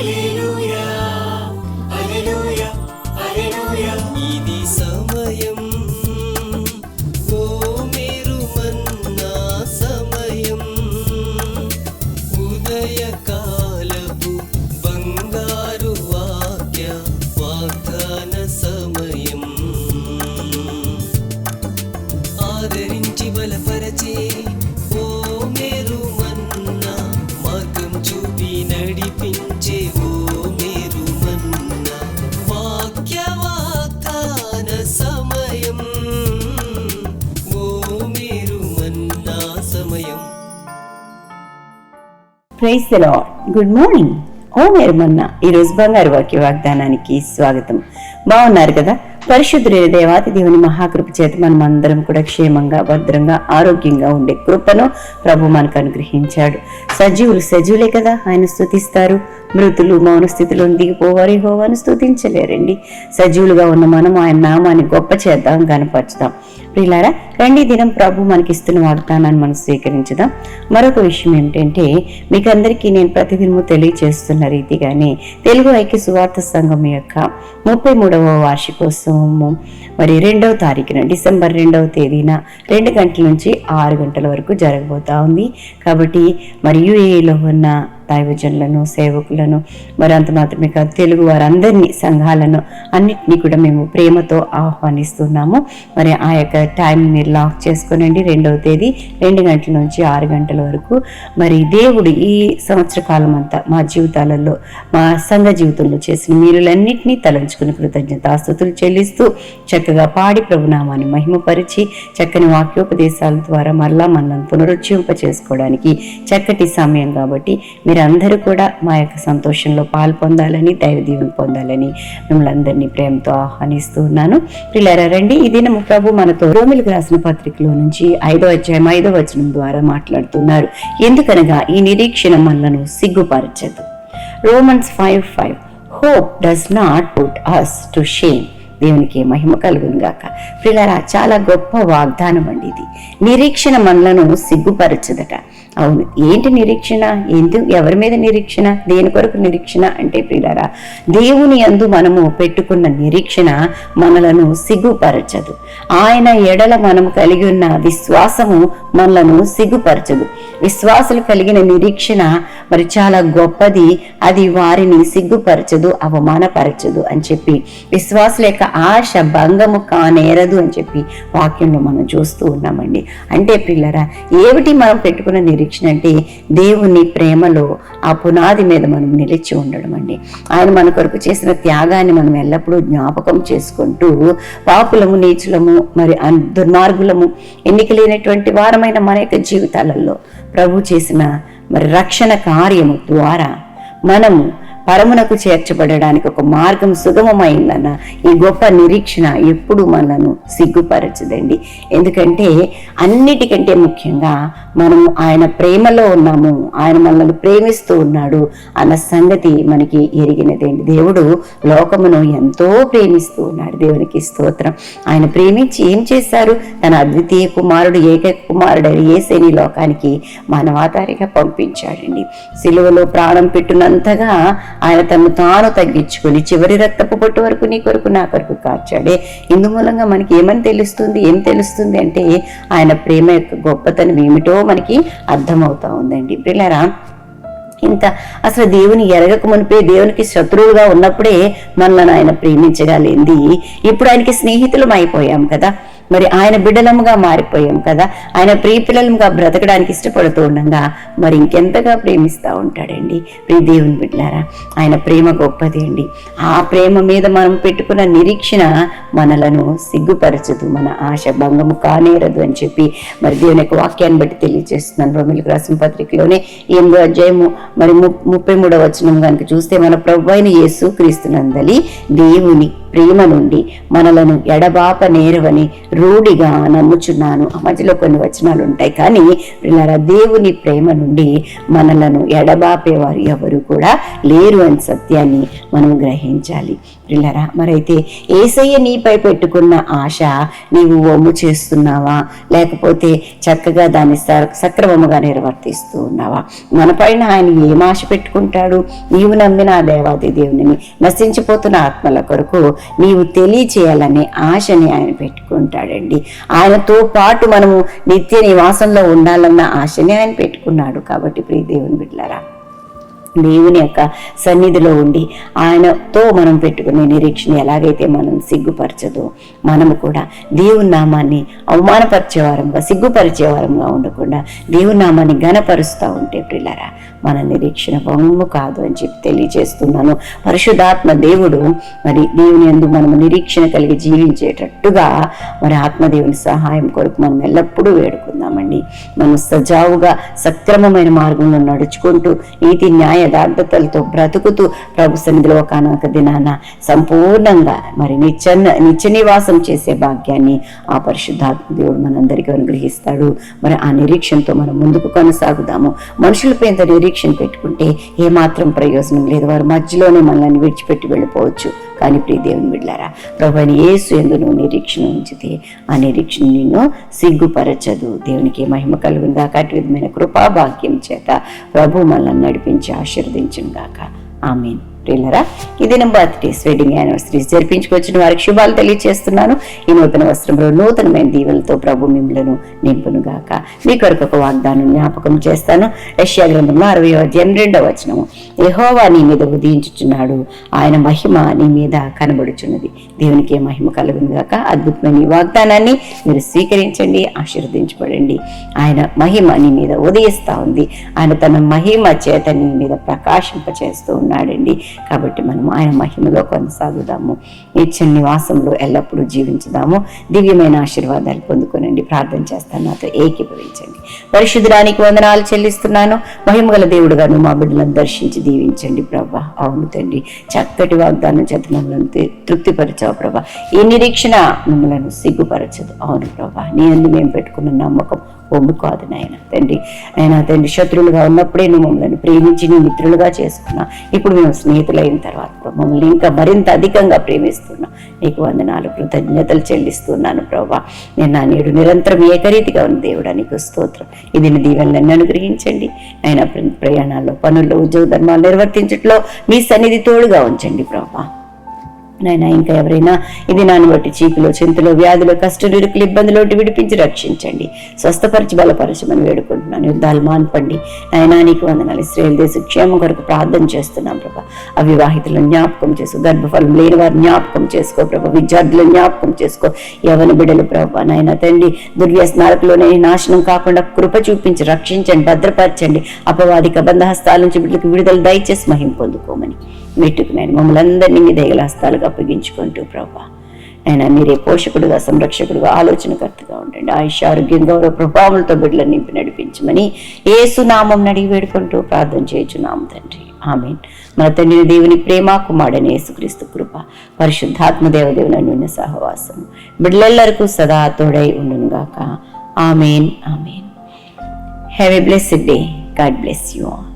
ఇది praise the good morning ఓ మేరమన్న ఈరోజు బంగారు వాక్య వాగ్దానానికి స్వాగతం. బాగున్నారు కదా? పరిశుద్ధులైన దేవాతి దేవుని మహాకృప చేత మనం అందరం కూడా క్షేమంగా భద్రంగా ఆరోగ్యంగా ఉండే కృపను ప్రభు మనకు అనుగ్రహించాడు. సజీవులు సజీవులే కదా? ఆయన స్థుతిస్తారు మృతులు మౌన స్థితిలో దిగిపోవారి హోవాను స్థుతించలేరండి సజీవులుగా ఉన్న మనం ఆయన నామాన్ని గొప్ప చేద్దాం కనపరుచుదాం ప్రియులారా రండి దినం ప్రభు మనకి ఇస్తున్న వాగ్దానాన్ని మనం స్వీకరించుదాం. మరొక విషయం ఏమిటంటే మీకు అందరికీ నేను ప్రతిదినము తెలియచేస్తున్న రీతిగానే తెలుగు ఐక్య సువార్త సంఘం యొక్క ముప్పై మూడవ వార్షికోత్సవము మరి రెండవ తారీఖున డిసెంబర్ రెండవ తేదీన రెండు గంటల నుంచి ఆరు గంటల వరకు జరగబోతా ఉంది. కాబట్టి మరి యుఏలో ఉన్న దైవజనులను సేవకులను మరి అంత మాత్రమే కాదు తెలుగు వారందరినీ సంఘాలను అన్నిటినీ కూడా మేము ప్రేమతో ఆహ్వానిస్తున్నాము. మరి ఆ యొక్క టైం మీరు లాక్ చేసుకోనండి. రెండవ తేదీ రెండు గంటల నుంచి ఆరు గంటల వరకు. మరి దేవుడు ఈ సంవత్సర కాలం అంతా మా జీవితాలలో మా సంఘ జీవితంలో చేసిన మీరులన్నింటినీ తలంచుకుని కృతజ్ఞతాస్తుతులు చెల్లిస్తూ చక్కగా పాడి ప్రభునామాన్ని మహిమపరిచి చక్కని వాక్యోపదేశాల ద్వారా మరలా మనల్ని పునరుజ్జింప చేసుకోవడానికి చక్కటి సమయం కాబట్టి మీరు మీరందరూ కూడా మా యొక్క సంతోషంలో పాలు పొందాలని దైవ పొందాలని మిమ్మల్ని అందరినీ ప్రేమతో ఆహ్వానిస్తూ ఉన్నాను. పిల్లరా రండి. ఈ దినము ప్రభు మనతో రోమిలకు రాసిన పత్రికలో నుంచి ఐదో అధ్యాయం ఐదో వచనం ద్వారా మాట్లాడుతున్నారు. ఎందుకనగా ఈ నిరీక్షణ మనలను సిగ్గుపరచదు. Romans five five hope does not put us to shame దేవునికి మహిమ కలుగునుగాక పిల్లరా చాలా గొప్ప వాగ్దానం అండి ఇది. నిరీక్షణ మనలను సిగ్గుపరచదట. అవును ఏంటి నిరీక్షణ? ఎందుకు ఎవరి మీద నిరీక్షణ? దేని కొరకు నిరీక్షణ అంటే ప్రియులరా దేవుని అందు మనము పెట్టుకున్న నిరీక్షణ మనలను సిగ్గుపరచదు. ఆయన ఎడల మనము కలిగి ఉన్న విశ్వాసము మనలను సిగ్గుపరచదు. విశ్వాసులు కలిగిన నిరీక్షణ మరి చాలా గొప్పది. అది వారిని సిగ్గుపరచదు అవమానపరచదు అని చెప్పి విశ్వాసుల యొక్క ఆశ భంగము కానేరదు అని చెప్పి వాక్యంలో మనం చూస్తూ ఉన్నామండి. అంటే పిల్లరా ఏమిటి మనం పెట్టుకున్న నిరీక్షణ అంటే దేవుని ప్రేమలో ఆ పునాది మీద మనం నిలిచి ఉండడం అండి. ఆయన మన కొరకు చేసిన త్యాగాన్ని మనం ఎల్లప్పుడూ జ్ఞాపకం చేసుకుంటూ పాపులము నీచులము మరి దుర్మార్గులము దుర్మార్గులము ఎన్నికలేనటువంటి వారమైన మన యొక్క జీవితాలలో ప్రభు చేసిన మరి రక్షణ కార్యము ద్వారా మనము పరమునకు చేర్చబడడానికి ఒక మార్గం సుగమమైందన్న ఈ గొప్ప నిరీక్షణ ఎప్పుడు మనను సిగ్గుపరచదండి. ఎందుకంటే అన్నిటికంటే ముఖ్యంగా మనము ఆయన ప్రేమలో ఉన్నాము ఆయన మనల్ని ప్రేమిస్తూ ఉన్నాడు అన్న సంగతి మనకి ఎరిగినదండి. దేవుడు లోకమును ఎంతో ప్రేమిస్తూ ఉన్నాడు. దేవునికి స్తోత్రం. ఆయన ప్రేమించి ఏం చేశారు? తన అద్వితీయ కుమారుడు ఏకైక కుమారుడు ఏసేని లోకానికి మానవాధారిగా పంపించాడండి. సిలువలో ప్రాణం పెట్టునంతగా ఆయన తను తాను తగ్గించుకొని చివరి రక్తపు పొట్టు వరకు నీ కొరకు నా కొరకు కాచాడే. ఇందు మూలంగా మనకి ఏమని తెలుస్తుంది? ఏం తెలుస్తుంది అంటే ఆయన ప్రేమ యొక్క గొప్పతనం ఏమిటో మనకి అర్థమవుతా ఉందండి. పిల్లరా ఇంత అసలు దేవుని ఎరగక మునిపే దేవునికి శత్రువుగా ఉన్నప్పుడే మనల్ని ఆయన ప్రేమించగలిగింది ఇప్పుడు ఆయనకి స్నేహితులం అయిపోయాం కదా. మరి ఆయన బిడ్డలముగా మారిపోయాం కదా. ఆయన ప్రియపిల్లలముగా బ్రతకడానికి ఇష్టపడుతూ ఉండగా. మరి ఇంకెంతగా ప్రేమిస్తూ ఉంటాడండి. ప్రియ దేవుని బిడ్డారా ఆయన ప్రేమ గొప్పది అండి. ఆ ప్రేమ మీద మనం పెట్టుకున్న నిరీక్షణ మనలను సిగ్గుపరచదు మన ఆశ భంగము కానేరదు అని చెప్పి మరి దేవుని యొక్క వాక్యాన్ని బట్టి తెలియజేస్తున్నాను. రోమిలకు రాసిన పత్రికలోనే ఎనిమిదో అధ్యాయము మరి ము- ముప్పై మూడవ వచనం కనుక చూస్తే మన ప్రభు అయిన యేసు క్రీస్తునందలి దేవుని ప్రేమ నుండి మనలను ఎడబాప నేరవని రూఢిగా నమ్ముచున్నాను. ఆ మధ్యలో కొన్ని వచనాలు ఉంటాయి కానీ పిల్లల దేవుని ప్రేమ నుండి మనలను ఎడబాపేవారు ఎవరు కూడా లేరు అని సత్యాన్ని మనం గ్రహించాలి. పిల్లరా మరైతే ఏసయ్య నీపై పెట్టుకున్న ఆశ నీవు ఒమ్ము చేస్తున్నావా? లేకపోతే చక్కగా దాన్ని స- సక్రమముగా నిర్వర్తిస్తూ ఉన్నావా? మనపైన ఆయన ఏం ఆశ పెట్టుకుంటాడు? నీవు నమ్మిన దేవాది దేవుని నశించిపోతున్న ఆత్మల కొరకు నీవు తెలియచేయాలనే ఆశని ఆయన పెట్టుకుంటాడండి. ఆయనతో పాటు మనము నిత్య నివాసంలో ఉండాలన్న ఆశని ఆయన పెట్టుకున్నాడు కాబట్టి ప్రియ దేవుని బిడ్డలారా దేవుని యొక్క సన్నిధిలో ఉండి ఆయనతో మనం పెట్టుకునే నిరీక్షణ ఎలాగైతే మనం సిగ్గుపరచదో మనము కూడా దేవుని నామాన్ని అవమానపరిచేవారంగా సిగ్గుపరిచేవారంగా ఉండకుండా దేవుని నామాన్ని ఘనపరుస్తూ ఉంటే పిల్లరా మన నిరీక్షణ భంగము కాదు అని చెప్పి తెలియజేస్తున్నాను. పరిశుద్ధాత్మ దేవుడు మరి దేవుని ఎందు మనము నిరీక్షణ కలిగి జీవించేటట్టుగా మరి ఆత్మదేవుని సహాయం కొరకు మనం ఎల్లప్పుడూ వేడుకుందామండి. మనం సజావుగా సక్రమమైన మార్గంలో నడుచుకుంటూ నీతి న్యాయ యథార్థతలతో బ్రతుకుతూ ప్రభు సన్నిధిలో ఒకనొక దినాన సంపూర్ణంగా మరి నిత్య నిత్య నివాసం చేసే భాగ్యాన్ని ఆ పరిశుద్ధాత్మ దేవుడు మనందరికీ అనుగ్రహిస్తాడు. మరి ఆ నిరీక్షణతో మనం ముందుకు కొనసాగుదాము. మనుషులపై ఇంత నిరీక్షణ పెట్టుకుంటే ఏమాత్రం ప్రయోజనం లేదు. వారు మధ్యలోనే మనల్ని విడిచిపెట్టి వెళ్ళిపోవచ్చు. కానీ ప్రియ దేవుని బిడ్డారా ప్రభుని ఏసు ఎందు నువ్వు నిరీక్షణ ఉంచితే ఆ నిరీక్షణ నిన్ను సిగ్గుపరచదు. దేవునికి మహిమ కలుగుందా గాక. అటు విధమైన కృపాభాగ్యం చేత ప్రభు మనల్ని నడిపించి ఆశీర్వదించును గాక. ఆమెన్. ప్రియులరా ఈ దినం బర్త్డేస్ వెడ్డింగ్ యానివర్సరీస్ జరిపించుకొచ్చిన వారికి శుభాలు తెలియజేస్తున్నాను ఈ నూతన వస్త్రంలో నూతనమైన దీవులతో ప్రభు మిమ్మలను నింపును గాక మీ కొరకు ఒక వాగ్దానం జ్ఞాపకం చేస్తాను. యశ్యా గ్రంథంలో అరవై అధ్యాయం రెండవ వచనము. యహోవా నీ మీద ఉదయించుచున్నాడు. ఆయన మహిమ నీ మీద కనబడుచున్నది. దేవునికి మహిమ కలుగును గాక అద్భుతమైన ఈ వాగ్దానాన్ని మీరు స్వీకరించండి ఆశీర్వదించబడండి. ఆయన మహిమ నీ మీద ఉదయిస్తూ ఉంది. ఆయన తన మహిమ చేత నీ మీద ప్రకాశింపచేస్తూ ఉన్నాడండి. కాబట్టి మనం ఆయన మహిమలో కొనసాగుదాము. నిత్య నివాసంలో ఎల్లప్పుడూ జీవించుదాము. దివ్యమైన ఆశీర్వాదాలు పొందుకోనండి. ప్రార్థన చేస్తాను. నాతో ఏకీభవించండి. పరిశుద్ధరానికి వందనాలు చెల్లిస్తున్నాను. మహిమగల దేవుడుగాను మా బిడ్డలను దర్శించి దీవించండి ప్రభా. అవును తండ్రి. చక్కటి వాగ్దానం చేత మమ్మల్ని తృప్తిపరిచావు ప్రభా. ఈ నిరీక్షణ మిమ్మల్ని సిగ్గుపరచదు. అవును ప్రభా. నీ అందు మేము పెట్టుకున్న నమ్మకం ఒమ్ము కాదు నాయన. తండ్రి ఆయన తండ్రి శత్రువులుగా ఉన్నప్పుడే నువ్వు మమ్మల్ని ప్రేమించి నీ మిత్రులుగా చేసుకున్నా ఇప్పుడు మేము స్నేహితులైన తర్వాత మమ్మల్ని ఇంకా మరింత అధికంగా ప్రేమిస్తున్నా. నీకు వందనాలు కృతజ్ఞతలు చెల్లిస్తున్నాను ప్రభా. నేను నా నేడు నిరంతరం ఏకరీతిగా ఉన్న దేవుడా నీకు స్తోత్రం. ఇది నీ దీవెనలన్నీ అనుగ్రహించండి. ఆయన ప్రయాణాల్లో పనుల్లో ఉద్యోగ ధర్మాలు నిర్వర్తించట్లో మీ సన్నిధి తోడుగా ఉంచండి ప్రభా. నాయన ఇంకా ఎవరైనా ఇది నాన్ని బట్టి చీకులో చింతలో వ్యాధులు కష్టనిరుకులు ఇబ్బందులు విడిపించి రక్షించండి. స్వస్థపరిచి బలపరచమని వేడుకుంటున్నాను. యుద్ధాలు మాన్పండి. నాయనా నీకు వందనాలు. ఇస్రాయల్ దేశ క్షేమం కొరకు ప్రార్థన చేస్తున్నాం ప్రభా. అవివాహితులను జ్ఞాపకం చేసుకో. గర్భఫలం లేని వారు జ్ఞాపకం చేసుకో ప్రభా. విద్యార్థులను జ్ఞాపకం చేసుకో. యవన బిడ్డలు ప్రభా నాయన తండ్రి దుర్వ్యసనాలకులోనే నాశనం కాకుండా కృప చూపించి రక్షించండి భద్రపరచండి. అపవాదిక బంధహస్తాల నుంచి బిడ్డలకు విడుదల దయచేసి మహిం పొందుకోమని. మెట్టుకు నేను మమ్మల్ని అందరినీ మీ దయగలాస్తాలుగా అప్పగించుకుంటూ ప్రభా. ఆయన మీరే పోషకుడుగా సంరక్షకుడుగా ఆలోచనకర్తగా ఉండండి. ఆయుష్ ఆరోగ్యం గౌరవ ప్రభావాలతో బిడ్డలను నింపి నడిపించమని ఏసునామం నడిగి వేడుకుంటూ ప్రార్థన చేయుచున్నాము తండ్రి. ఆమెన్. మన తండ్రి దేవుని ప్రేమ కుమారుడని యేసుక్రీస్తు కృప పరిశుద్ధాత్మ దేవదేవుని నిన్న సహవాసం బిడ్డలెల్లరికూ సదా తోడై ఉండును గాక. Amen. Amen. Have a blessed day God bless you all